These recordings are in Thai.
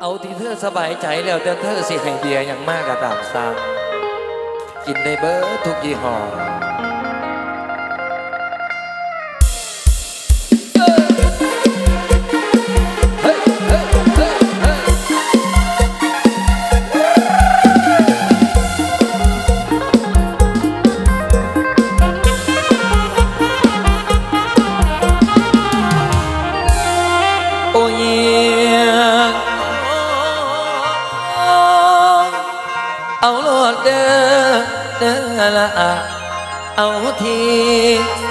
เอาที่เธอสบายใจแล้วแต่เธอสิให้เบียอย่างมากกระตามสร้างกินในเบอร์ทุกยี่ห้อ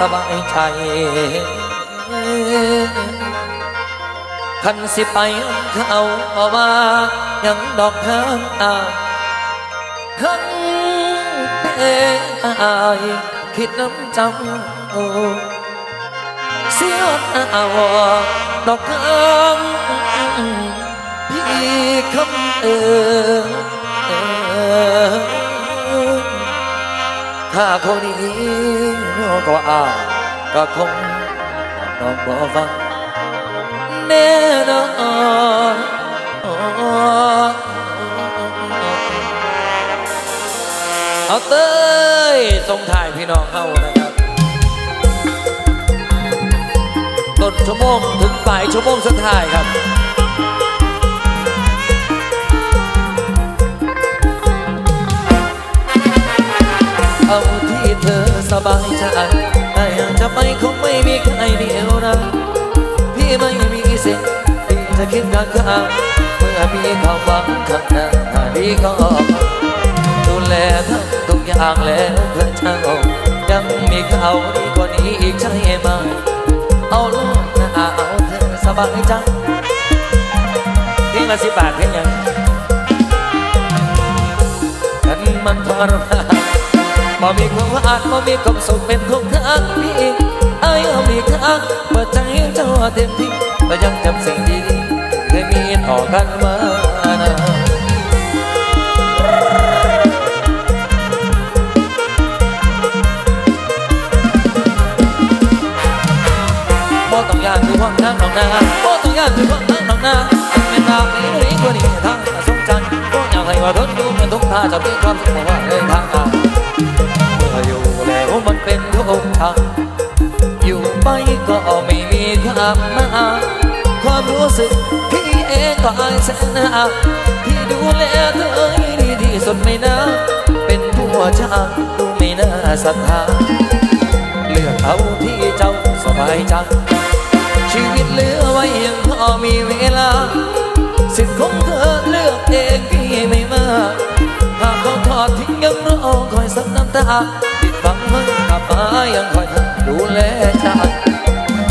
สบายใจคันสิไปเขาเพราว่ายังดอกทางอายคันเอายคิดน้ำจำเสียเอาดอกทางพี่คำเออถ้าคนนี้ ก็อายก็คงน้องบ่ฟังแน่นอนเอาเต้ยส่งถ่ายพี่น้องเข้านะครับต้นชั่วโมงถึงปลายชั่วโมงสุดท้ายครับเอา เธอสบายใจแต่ยังจะไปคงไม่มีใครเดียวนะพี่ไม่มีสิทธิ์ที่จะคิดข้างข้างเมื่อมีความหวังข้างหน้าพี่ก็ดูแลทั้งทุกอย่างแล้วเพื่อเจ้ายังมีเขาดีกว่านี้อีกใช่ไหมเอาลูกนะเอาเธอสบายใจทิ้งละสิบบาทเพียงยังฉันมันทรมาน บ่มีความหวานบ่มีความสุขเป็นของทางพี่ไอ้เอามีค่าเปิดใจเจ้าเต็มที่แต่ยังจำสิ่งดีๆเคยมีต่อกันมานะบ่ต้องยานคือห้องน้ำหนองนาบ่ต้องยานคือห้องน้ำหนองนาเป็นทางนี้หรือกว่านี้ทางสงจันทร์บ่อยากให้ว่าทนอยู่เป็นทุกท่าจะเป็นความสุขว่าเลยทางมา เมื่ออยู่แล้วมันเป็นทุกทางอยู่ไปก็ไม่มีความหมาความรู้สึกพี่เองก็อายแสนนาที่ดูแลเธอให้ดีที่สุดไม่นะเป็นผู้ชายดูไม่น่าศรัทธาเลือกเอาที่เจ้าสบายใจชีวิตเหลือไว้ยังพอมีเวลาสิทธิ์ของเธอเลือกเอง ตาปิดบังมันกลับมายังคอยดูแลใจ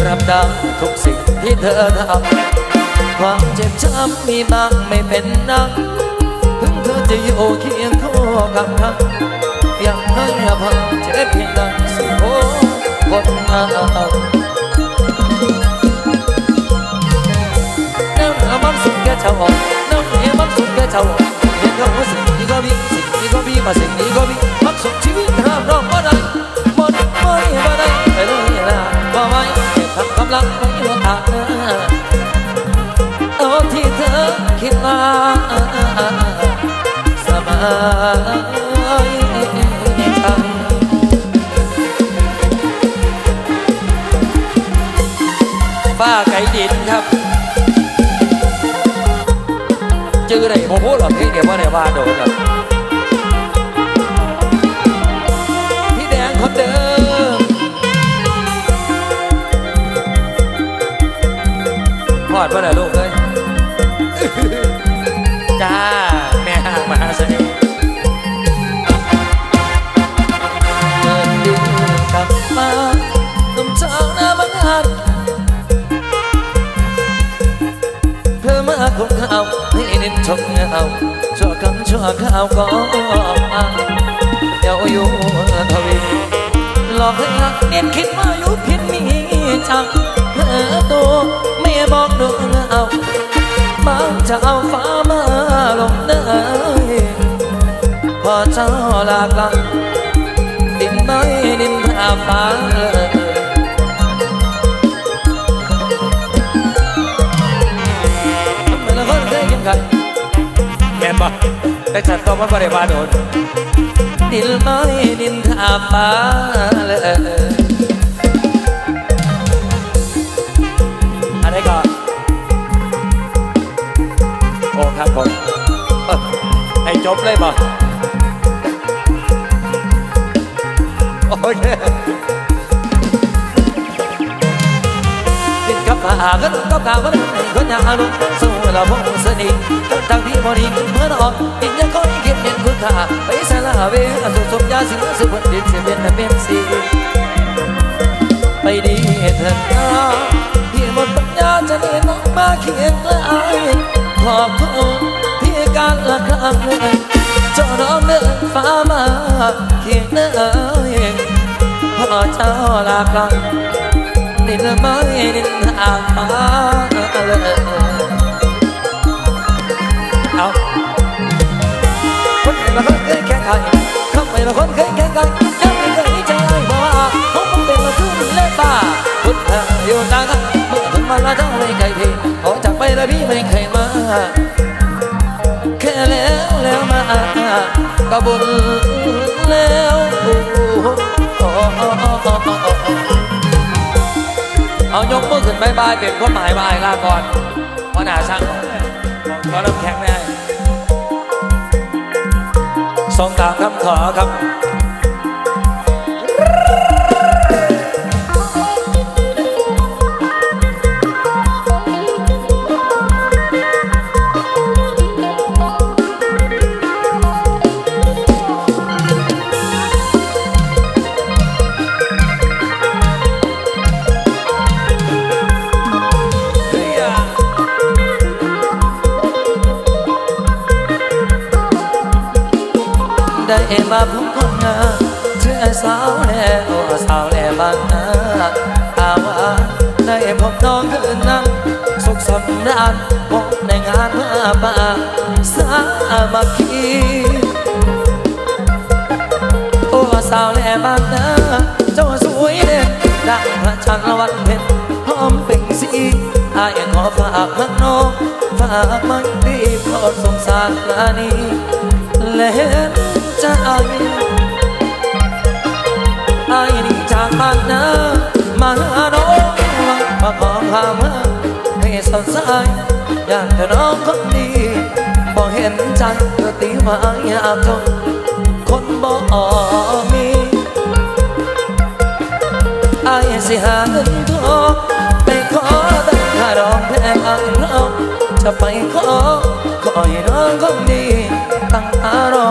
รับดังทุกสิ่งที่เธอทำความเจ็บช้ำมีบ้างไม่เป็นนักถึงเธอจะอยู่เคียงข้อกับเขายังให้อภัยเจ็บเพียงใดสิโอ้คนมา เดี๋ยวว่าได้ว่าโดนหรอกพี่แดงคนเดิมพอดป่ะนะลูกเอ้ยจ้า แม่ห่างมาสนิทเดินดินกลับมาหนุ่มสาวหน้าบังหันเพื่อมาคงเขาให้เน้นชมเงา ชั่วคำชั่วข้าวก็เดี๋ยวอยู่ทวีหลอกให้รักเน้นคิดว่าอยู่ผิดมีจังเพื่อตัวไม่บอกดูเงาบางจะเอาฟ้ามาลงเนยพอเจ้าหลากหลังดินไม่ดินทาฟ้าเลยทำไมละคนเคยกินกันนบ่ แต่ฉันก็ไม่ได้มาโดนดินไม้ดินทาฟ้าเลยอะไรก็โอ้ครับผมให้จบเลยบ่โอเคดินกับผาก็กับกาก็ได้คนอยากอารมณ์สู้เราพงสนิททางที่บริเมื่อนอนดินยังคอยเก็บเห็นคุณค่าไปสละเวอสุสมยาสิสุบดินเสียเป็นเป็นสีไปดีเถิดนะที่หมดปัญญาจะได้น้องมาเคียงไกลขอบคุณที่การละครั้งเจ้าน้องเดินฟ้ามาเคียงเนื้อพอเจ้าลาไกลดิ นไม้ดินทามาเลยเอาคนละคนเคยแข่งขันเขาไม่ละคนเคยแข่งขันยังไม่เคยใจเพราะว่าเขาคงเป็นละคืนเล่นบ้าพุทธอยู่ต่างกันมื่อถึงวันละเจ้าไม่ไกลทีออกจากไปแล้วพี่ไม่เคยมาแค่แล้วแล้วมาก็บุญแล้ว เอายกมือขึ้นบายบายเป็นความหมายบายลาก่อนเพราะหนาช่างก็เริ่มแข็งไม่ได้ส่งตามคำขอครับ ได้มาพบคนงาเชื่อสาวแล้วสาวแล้วบางนาอาว่าได้พบน้องคืนนั้น สุขสมนานพบในงานเมื่อป่าสามัคคีโอ้สาวแหล่บางนาเจ้าสวยเด่นดังพระจันวันเพ็ญพร้อมเป็นสีอายขอฝากพักน้องฝากมันดีโปรดสงสารลานีและ เห็นใจอายนี่จากบ้านนามาหาน้องมาขอพามาให้สดใสอยากจะน้องคนดีบอกเห็นใจเธอตีมาอยากจนคนบ่มีอายสิหาเงินทองไปขอตั้งค่าดอกแพงอันเราจะไปขอขอให้น้องคนดีตั้งตารอ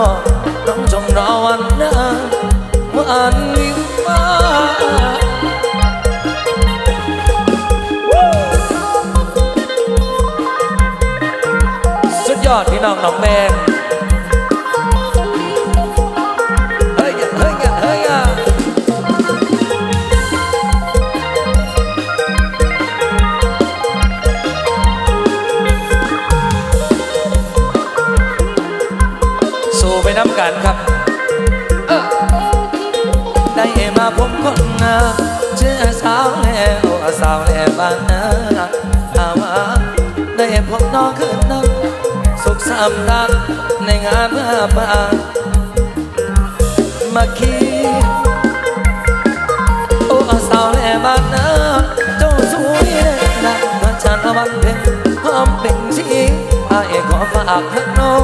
น้องคืนนั้นสุขสำราญในงานเมื่อป่ามาคีโอ้สาวแหล่บ้านนาเจ้าสวยนะมาฉันละวันเพ็ญพร้อมเป็นชีอายขอฝากให้น้อง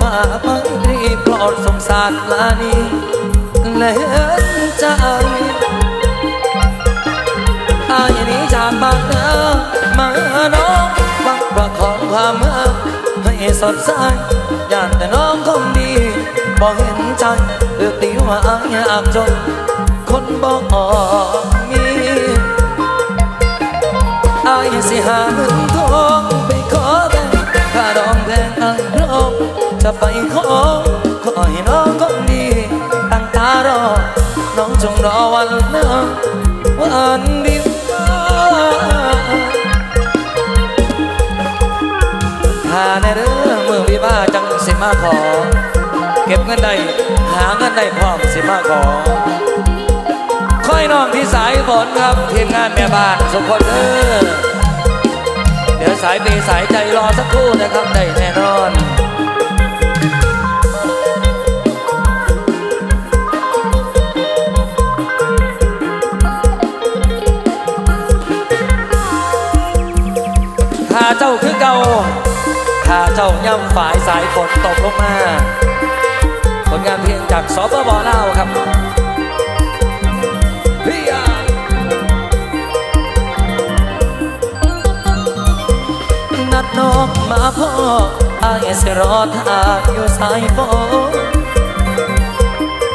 ฝากมันรีโปรดสงสารลานีและเห็นใจอายนี้ หวังว่าของความเมื่อให้สดใสอยากแต่น้องคงดีบอกเห็นใจเลือกตีว่าอายากจน คนบอกมีอายสิหาเงินทองไปขอแบ่งค่าดองแพงอายร้องจะไปขอขอให้น้องคนดี มาขอ เก็บเงินได้หาเงินได้พร้อมสิมาขอค่อยน้องที่สายฝนครับทีมงานแม่บ้านสุขคนเออเดี๋ยวสายเปสายใจรอสักครู่นะครับได้แน่นอนาเจ้าคือเก่า ถ้าเจ้าย่ำฝ่ายสายฝนตกลงมา ผลงานเพลงจากสปปลาครับนัดน้องมาพ่ออายสิรอท่าอยู่สายฝน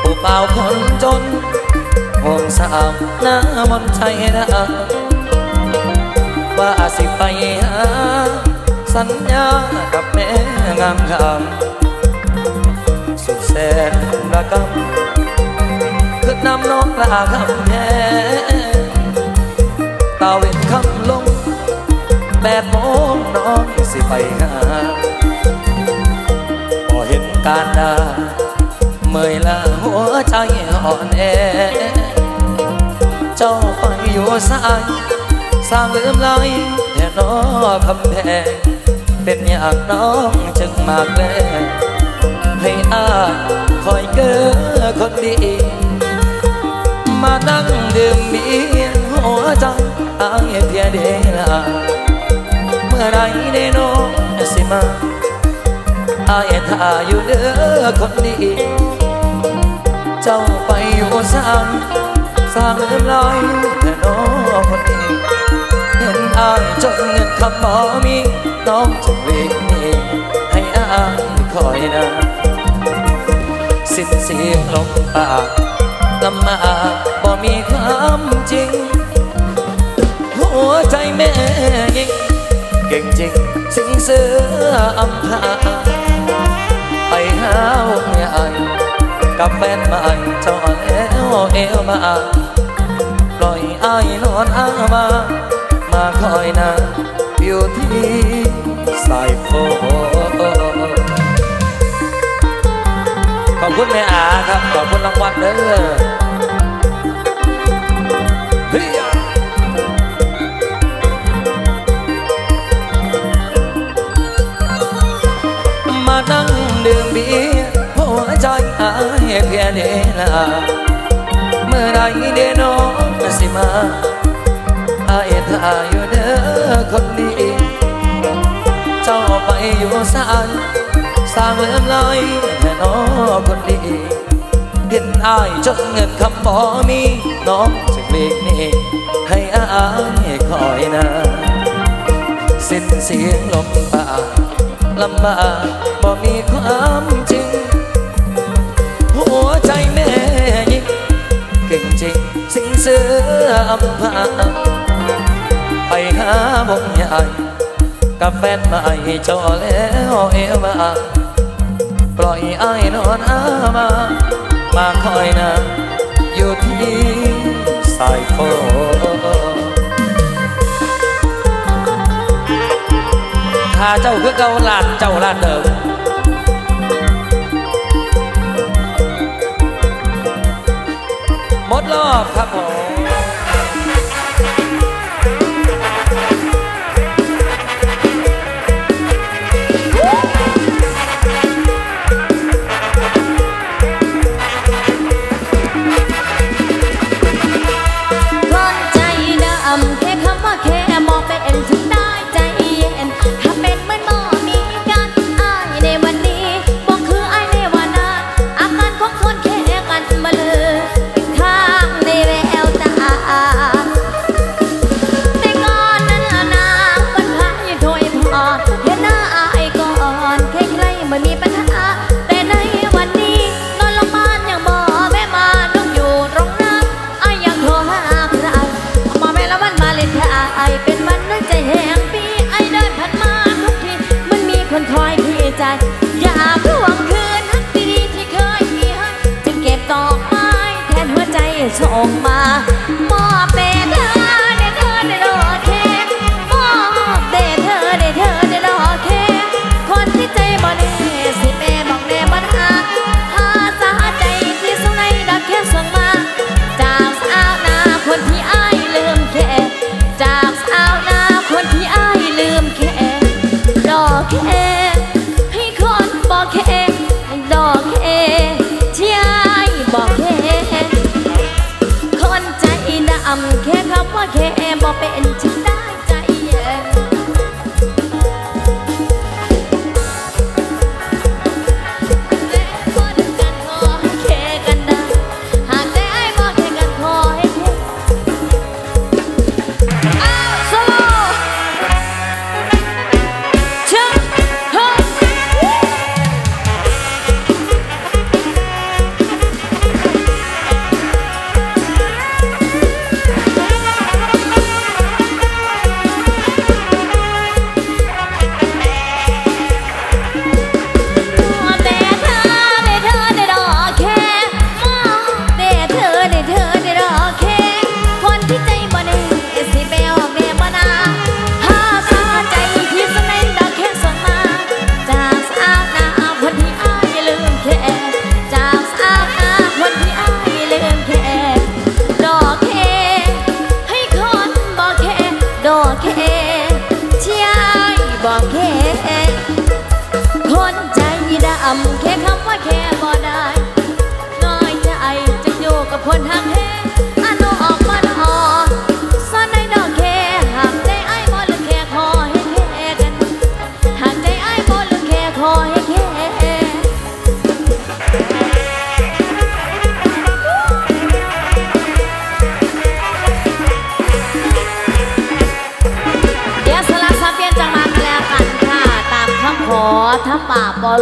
ผู้เป่าคนจนห่วงสาวหน้ามนใจนะว่าสิไปหา สัญญากับแม่งามคำสุดแสนระกำคือนำน้องลาคำแพงตาเวนคำลงแปดโมงน้องสิไปหาพอเห็นการดาเมื่อยละหัวใจอ่อนแอ เจ้าไปอยู่สายสร้างลืมไหลแท่น้อคำแพง เป็นอย่างน้องจึงมากแลให้อาคอยเก้อคนดี มานั่งดื่มเบียร์หัวใจอ้ายเพียเดลาเมื่อไรเดโนสิมาอายท่าอยู่เด้อคนดี เจ้าไปอยู่สามสร้างลืมลอยแต่น้องคนดีเห็นอายจนเงินคำบ่มี น้องจงเลีกนีให้อายคอยนาสิ้นเสียงลงปากลำมาบ่มีความจริง หัวใจแม่ยิ่งเก่งจริงสิงเสืออำพาไปหาวงใหญ่กับแฟนใหม่เจ้าแล้วเอวมาปล่อยอายนอนอามา มาคอยนาอยู่ที่ สายฝนขอบคุณแม่อาครับ ขอบคุณรางวัลเด้อมานั่งดื่มเบียร์หัวใจอายเพียเดลาเมื่อไรเดโนสิมาอายท่าอยู่เด้อคนดี เจ้าไปอยู่สายสร้างเลื่อมลอยแม่น้องคนดีเห็นอายจนเงินคำบ่มีน้องจึงเลีกนี่ให้อายคอยนาสิ้นเสียงลมปากลำบากบ่มีความจริง หัวใจแม่ยิ่งเก่งจริงสิงเสืออำพาไปหาวงใหญ่ กับแฟนใหม่เจ้าแล้วเอวาปล่อยไอ้นอนอามา มาคอยนาอยู่ที่สายฝนถ้าเจ้าคือเก่าลานเจ้าลานเดิมหมดรอบครับผม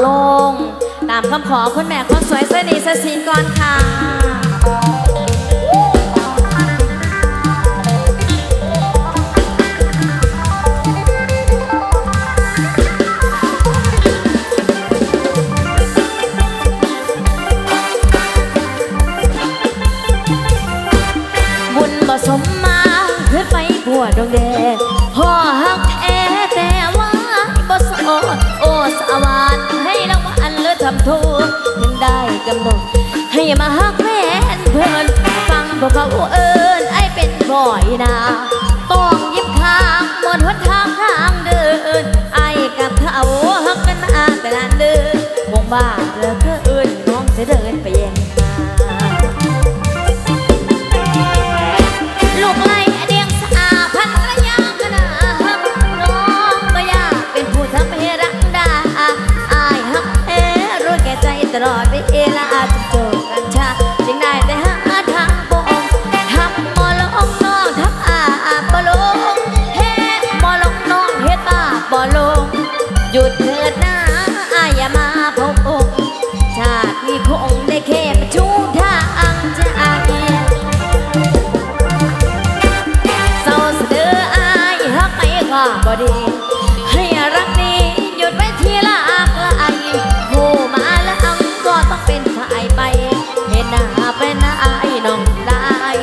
ลง ตามคำขอคุณแม่คนสวยเสนีสสินก่อนค่ะ มาฮักแม่เพิ่นฟังบ่เขาเอิญไอเป็นบ่อยนา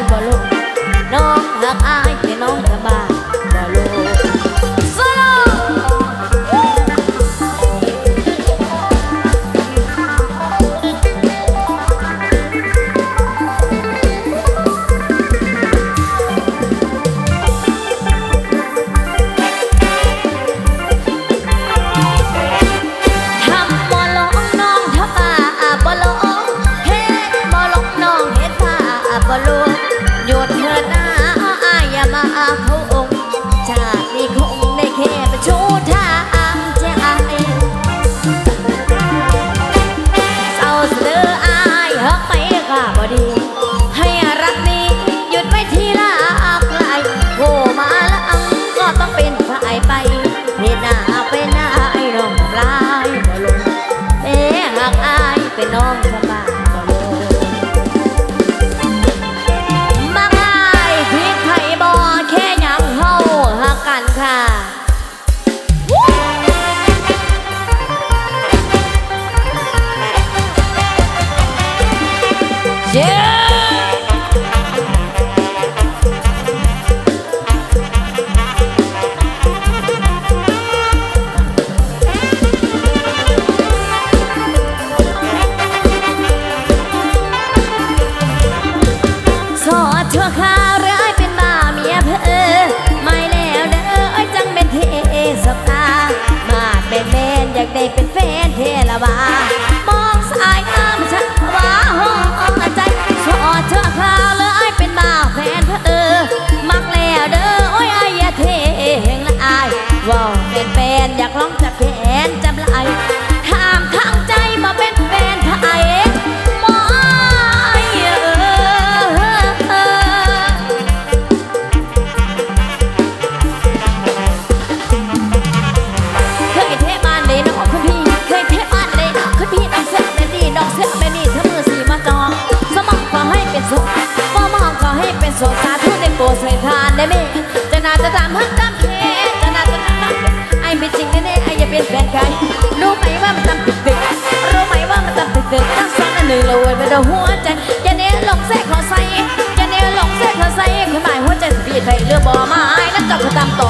valor. Sutanto.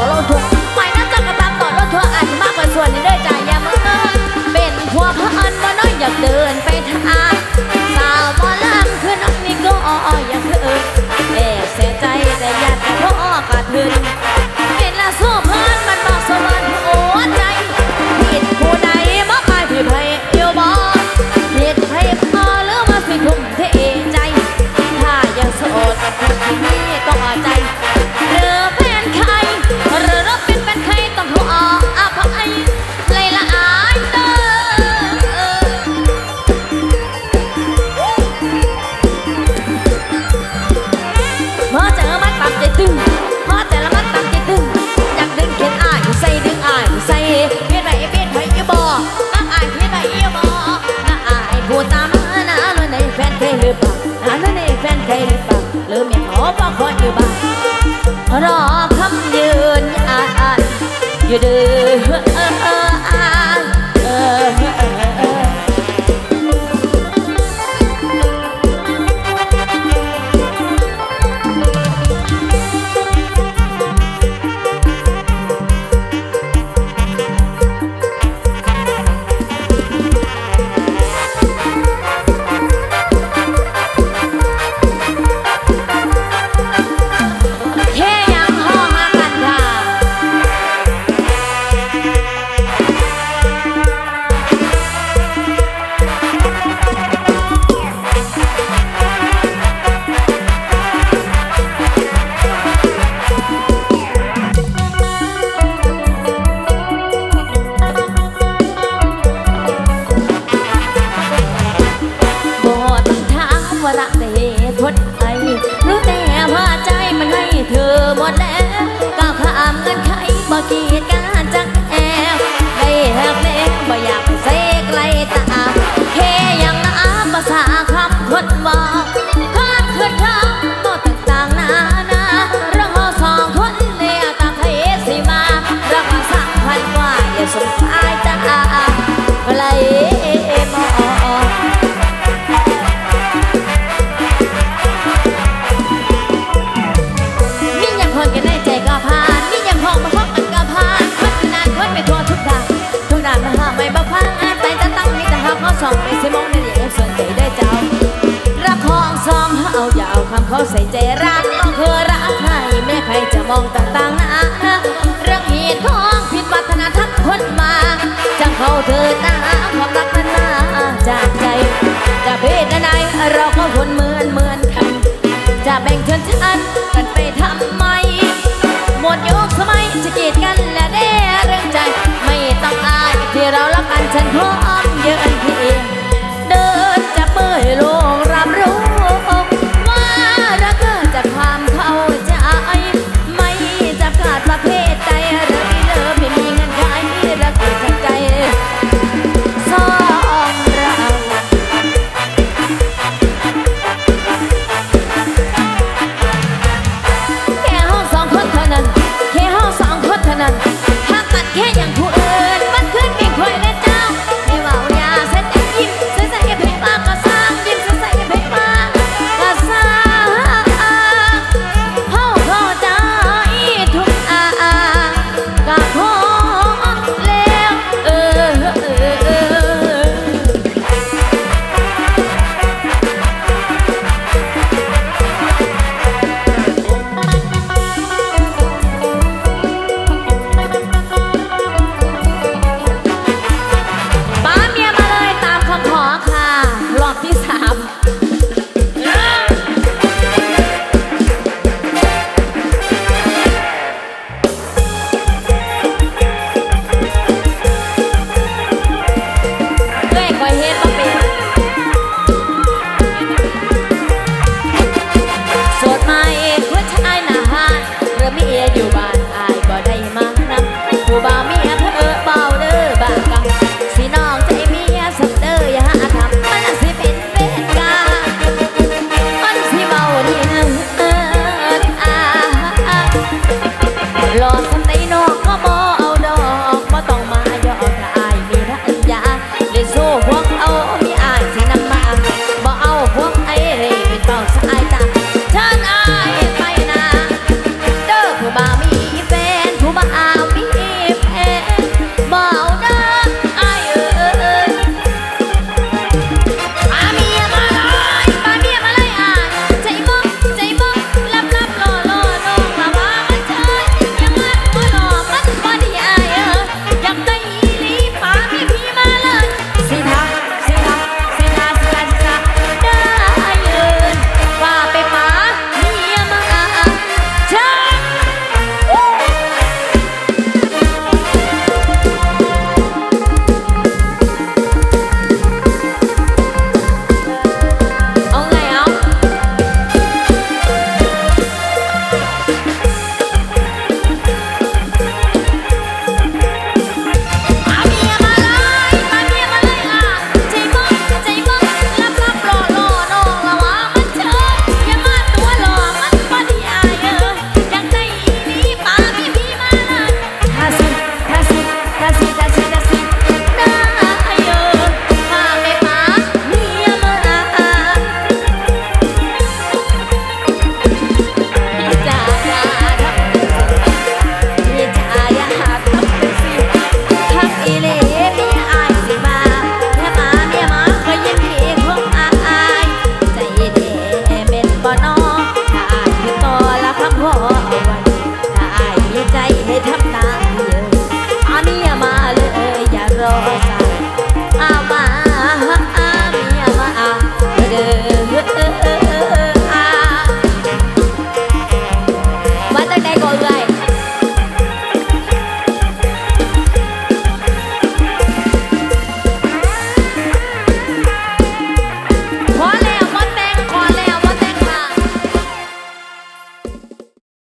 บ่ดื้อบ้ารอคำยืนอ่านอยู่เดื้อ เอาอย่าเอาคำเขาใส่ใจรักน้องเธอรักใครแม่ใครจะมองต่างๆนะเรื่องเหตุของผิดวัฒนธรรมคนมาจังเขาเธอตน้าความรักนั้นมาจากใจจะเพศไหนเราก็คนเหมือนเหมือนกันจะแบ่งชนชั้น